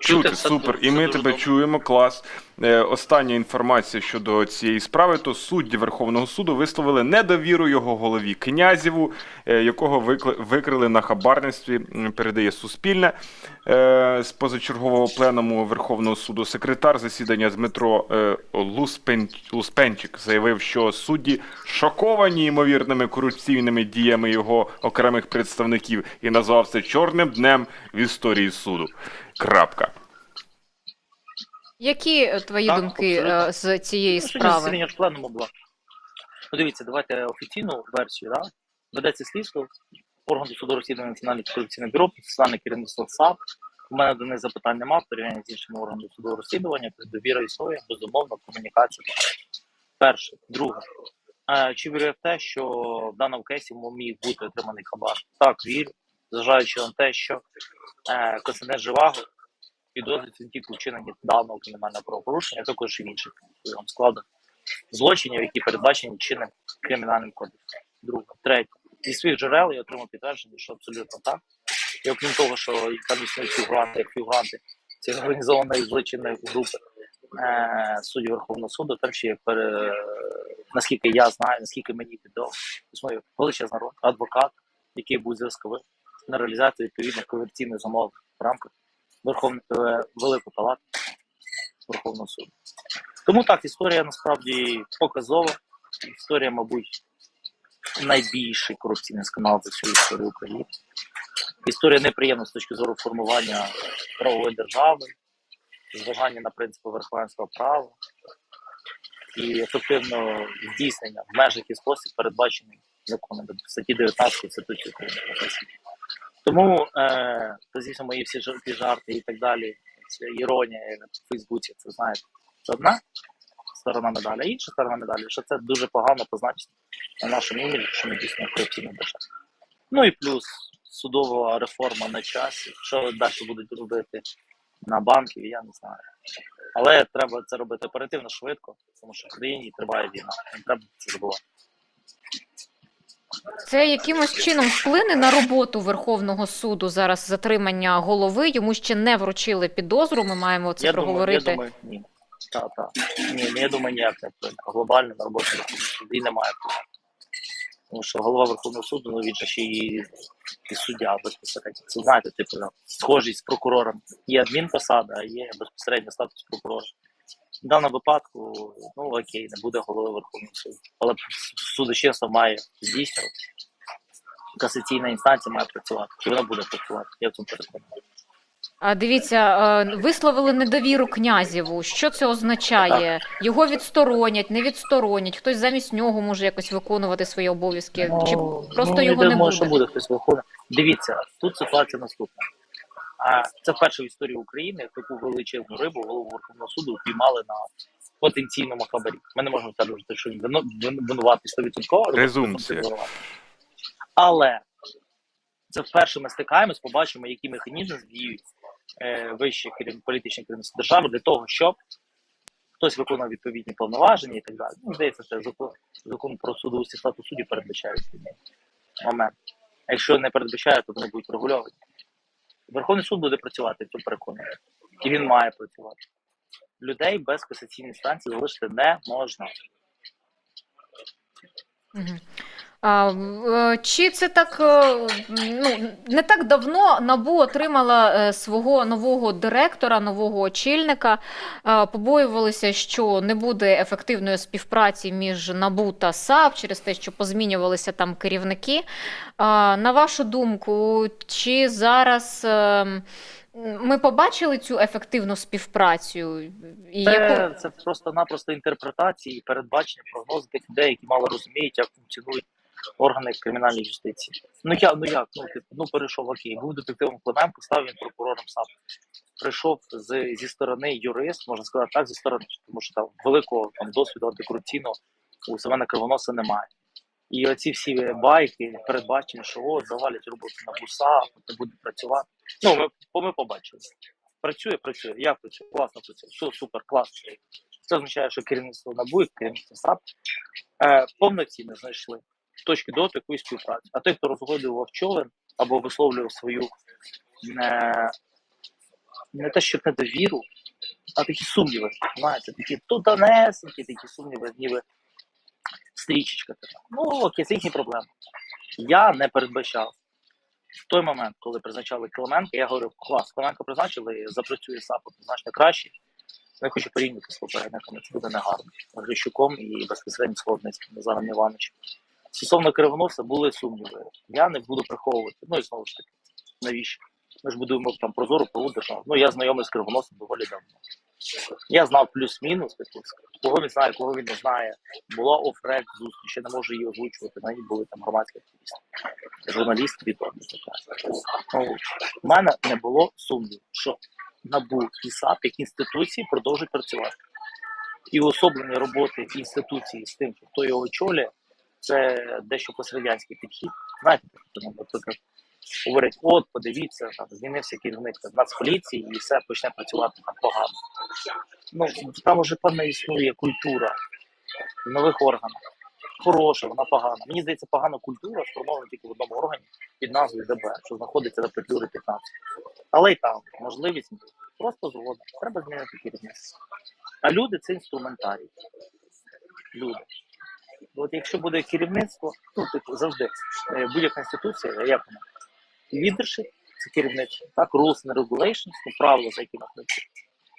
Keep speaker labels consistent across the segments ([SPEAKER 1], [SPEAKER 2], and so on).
[SPEAKER 1] Чути, супер. І ми тебе чуємо, клас. Е, остання інформація щодо цієї справи, то судді Верховного суду висловили недовіру його голові Князєву, е, якого викли- викрили на хабарництві, передає Суспільне. Е, з позачергового пленуму Верховного суду секретар засідання Дмитро е, Луспен... Луспенчик заявив, що судді шоковані ймовірними корупційними діями його окремих представників і назвав це чорним днем в історії суду. Крапка.
[SPEAKER 2] Які е, твої
[SPEAKER 3] Так,
[SPEAKER 2] думки
[SPEAKER 3] абсолютно.
[SPEAKER 2] е, з цієї
[SPEAKER 3] Ну,
[SPEAKER 2] справи?
[SPEAKER 3] засідання ж пленуму було. Ну, дивіться, давайте офіційну версію. Да? Ведеться слідство, орган суду розслідування Національне корупційне бюро, процесуальне керівництво САП. У мене до них запитань немає, порівняння з іншими органами судового розслідування, тобто довіра існує, безумовно, комунікація. Перше. Друге. Е, Чи вірю я в те, що в даному кейсі міг бути отриманий хабар? Так, вірю, зважаючи на те, що е, Костянтин Живаго підозрюється не тільки у вчиненні даного кримінального правопорушення, а також і в інших його складах злочинів, які передбачені чинним кримінальним кодексом. Друге, третє. Зі своїх джерел я отримав підтвердження, що абсолютно так. І окрім того, що там існують фігуранти, як фігуранти цієї організованої злочинної групи е, суддів Верховного суду, там ще є пере... наскільки я знаю, наскільки мені відомо, існує величезна роль адвокат, який був зв'язковим на реалізацію відповідних комерційних замов в рамках Верховної е, Великої Палати Верховного суду. Тому так, історія насправді показова. Історія, мабуть, найбільший корупційний скандал за всю історію України. Історія неприємна з точки зору формування правової держави, зважання на принципи верховенства права і ефективного здійснення в межах і спосіб передбачений законом тобто статті 19 Конституції України. Тому, е, звісно, мої всі ті жарти і так далі, ця іронія на Фейсбуці, це знаєте, це одна сторона медалі, а інша сторона медалі, що це дуже погано позначено на нашому іміджі, що ми дійсно корупційна держава. Ну і плюс судова реформа на часі. Що далі будуть робити на банків, я не знаю. Але треба це робити оперативно швидко, тому що в країні триває війна. Не треба це забувати.
[SPEAKER 2] Це якимось чином вплине на роботу Верховного суду зараз затримання голови. Йому ще не вручили підозру. Ми маємо це
[SPEAKER 3] я думаю,
[SPEAKER 2] проговорити.
[SPEAKER 3] я думаю, ні. Та, та. Ні, ні, я думаю, ніяк не вплине. Глобально на роботу Верховного суду і немає впливу. Тому що голова Верховного суду, ну він ще і, і суддя безпосередньо. Це знаєте, типу, ну, схожість з прокурором. Є адмінпосада, а є безпосередньо статус прокурора. В даному випадку, ну окей, не буде голови Верховного суду. Але судочинство має здійснювати. Касаційна інстанція має працювати. І вона буде працювати. Я в цьому переконаний.
[SPEAKER 2] А дивіться, е, висловили недовіру князєву. Що це означає? Його відсторонять, не відсторонять. Хтось замість нього може якось виконувати свої обов'язки, чи просто
[SPEAKER 3] ну,
[SPEAKER 2] його не
[SPEAKER 3] думаю,
[SPEAKER 2] буде.
[SPEAKER 3] що буде хтось виходить. Дивіться, тут ситуація наступна. А це вперше в історії України таку величезну рибу голову Верховного суду впіймали на потенційному хабарі. Ми не можемо стверджувати, що він вину- вин- винуватий 100%. але Але це вперше ми стикаємось, побачимо, які механізми діють е, вище керів... політичне керівництво держави для того, щоб хтось виконував відповідні повноваження і так далі. Ну, здається, це закон, закон про судову статус судді передбачає цей момент. А якщо не передбачає, то вони будуть регульовані. Верховний суд буде працювати, я переконаний. І він має працювати. Людей без касаційної станції залишити не можна.
[SPEAKER 2] Мгм. А, е, чи це так е, ну не так давно НАБУ отримала е, свого нового директора, нового очільника. Побоювалися, що не буде ефективної співпраці між НАБУ та САП через те, що позмінювалися там керівники. А, На вашу думку, чи зараз ми побачили цю ефективну співпрацю? І
[SPEAKER 3] Це,
[SPEAKER 2] яку
[SPEAKER 3] це просто-напросто інтерпретації, передбачення, прогнози тих людей, які мало розуміють, як функціонують органи кримінальної юстиції. Ну я ну як? Ну типу, ну перейшов окей, був детективом Клименко, став він прокурором САП. Прийшов з, зі сторони юрист, можна сказати так, зі сторони, тому що там великого там досвіду антикорупційного у Семена Кривоноса немає. І оці всі байки передбачені, що от завалять роботу на буса, не буде працювати. Ну ми, ми побачили. Працює, працює. Як працює? Класно працює. Все, супер, класно. Це означає, що керівництво НАБУ керівництво САП е, повноцінно знайшли точки дотику і співпраці. А той, хто розгодував човен або висловлював свою е, не те, щоб недовіру, а такі сумніви. Знаєте, такі тутанесенькі, такі сумніви, ніби стрічечка така. Ну, окей, це їхні проблеми. Я не передбачав. В той момент, коли призначали Клименка, я говорив, клас, Клименка призначили, запрацює САП значно краще. Ну, Я хочу порівняти з попередниками, це буде негарно. Грищуком і безпосередньо з Холодницьким Назаром Івановичем. Стосовно Кривоноса були сумніви. Я не буду приховувати. Ну і знову ж таки, навіщо? Ми ж будуємо там прозору державу. Ну я знайомий з Кривоносом доволі давно. Я знав плюс-мінус, кого він знає, кого він не знає. Була офрек зустріч, я не можу її озвучувати. На ній були там громадські активісти, журналісти відповідні. Ну, в мене не було сумніву, що НАБУ і САП як інституції продовжують працювати. І уособлення роботи інституції з тим, хто його очолює, це дещо пострадянський підхід. Знаєте, тобто, наприклад, говорять, от, подивіться, там змінився керівник Нацполіції і все почне працювати там погано. Ну, там уже певна існує культура в нових органах. Хороша, вона погана. Мені здається, погана культура сформована тільки в одному органі під назвою ДБ, що знаходиться на Петлюрі 15. Але й там можливість просто згодом. Треба змінити керівництво. А люди це інструментарій. Люди. От якщо буде керівництво, ну типу завжди е, будь-яка інституція, як вона? Лідершип це керівництво, так, rules and regulations, ну, правила, за якими працюють.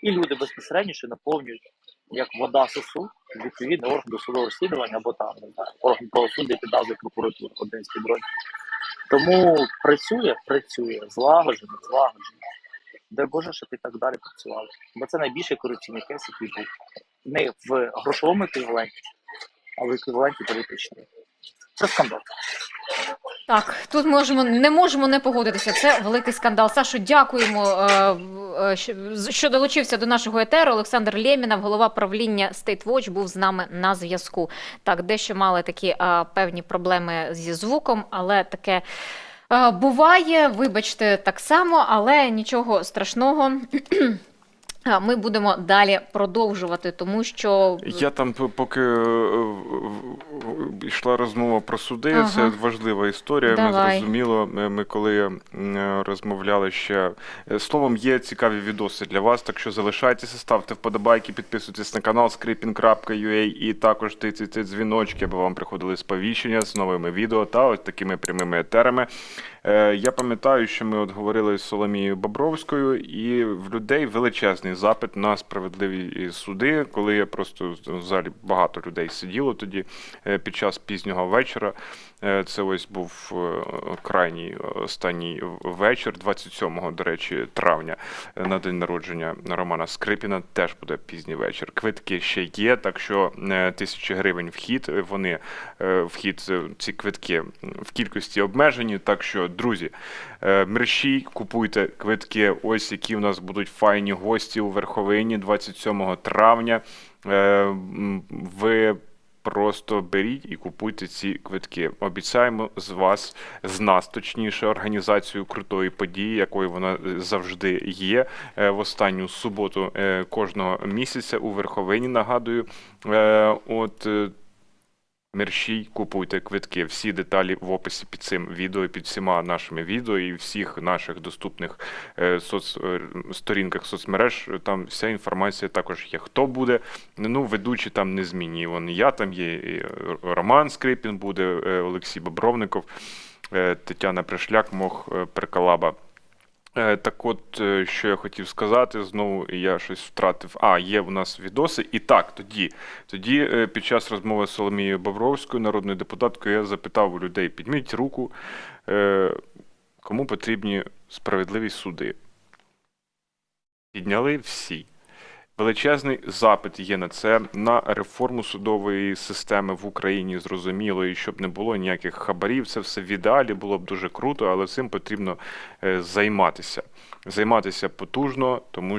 [SPEAKER 3] І люди безпосередньо що наповнюють як вода сосуд, відповідний орган досудового розслідування або там не знаю, орган правосуддя під назвою прокуратури, один з підрозділів. Тому працює, працює, злагоджено, злагоджено. Дай Боже, щоб і так далі працювали. Бо це найбільший корупційний кейс, який був. Не в грошовому еквіваленті, а в еквіваленті політичному. Це скандал.
[SPEAKER 2] Так, тут можемо не можемо не погодитися. Це великий скандал. Сашу, дякуємо, е, е, що- долучився до нашого етеру. Олександр Лємінов, голова правління State Watch, був з нами на зв'язку. Так, дещо мали такі е, певні проблеми зі звуком, але таке. Буває, вибачте, так само, але нічого страшного. Ми будемо далі продовжувати, тому що
[SPEAKER 1] Я там, поки е, йшла розмова про суди,
[SPEAKER 2] Ага.
[SPEAKER 1] це важлива історія. Ми зрозуміло. Ми, ми коли е, розмовляли ще е, словом, є цікаві відоси для вас. Так що залишайтеся, ставте вподобайки, підписуйтесь на канал skripin.ua і також тицяйте дзвіночки, аби вам приходили сповіщення з новими відео та ось такими прямими етерами. Е, Я пам'ятаю, що ми от говорили з Соломією Бобровською, і в людей величезний запит на справедливі суди, коли я просто в залі багато людей сиділо тоді е, під час пізнього вечора. Е, Це ось був е, крайній е, останній вечір, 27-го, до речі, травня, на день народження Романа Скрипіна. Теж буде пізній вечір. Квитки ще є, так що тисячі гривень вхід. Вони вхід ці квитки в кількості обмежені. Так що, друзі, мерщій, купуйте квитки. Ось які у нас будуть файні гості у Верховині 27 травня. Ви Просто беріть і купуйте ці квитки. Обіцяємо з вас, з нас, точніше, організацію крутої події, якою вона е, завжди є. е, В останню суботу е, кожного місяця у Верховині. Нагадую, от мерщій, купуйте квитки. Всі деталі в описі під цим відео, під всіма нашими відео і всіх наших доступних е, соц, е, сторінках соцмереж. Там вся інформація також є. Хто буде? Ну, ведучі там не змінні. Вон я там є, і е, Роман Скрипін буде, Олексій Бобровников, Тетяна Пришляк, Мох Перкалаба. Е, Так от, е, що я хотів сказати, знову я щось втратив. А, є у нас відоси. І так, тоді, тоді е, під час розмови з Соломією Бобровською, народною депутаткою, я запитав у людей: підміть руку, кому потрібні справедливі суди. Підняли всі. Величезний запит є на це, на реформу судової системи в Україні, зрозуміло, і щоб не було ніяких хабарів. Це все в ідеалі було б дуже круто, але цим потрібно е, займатися. Займатися потужно, тому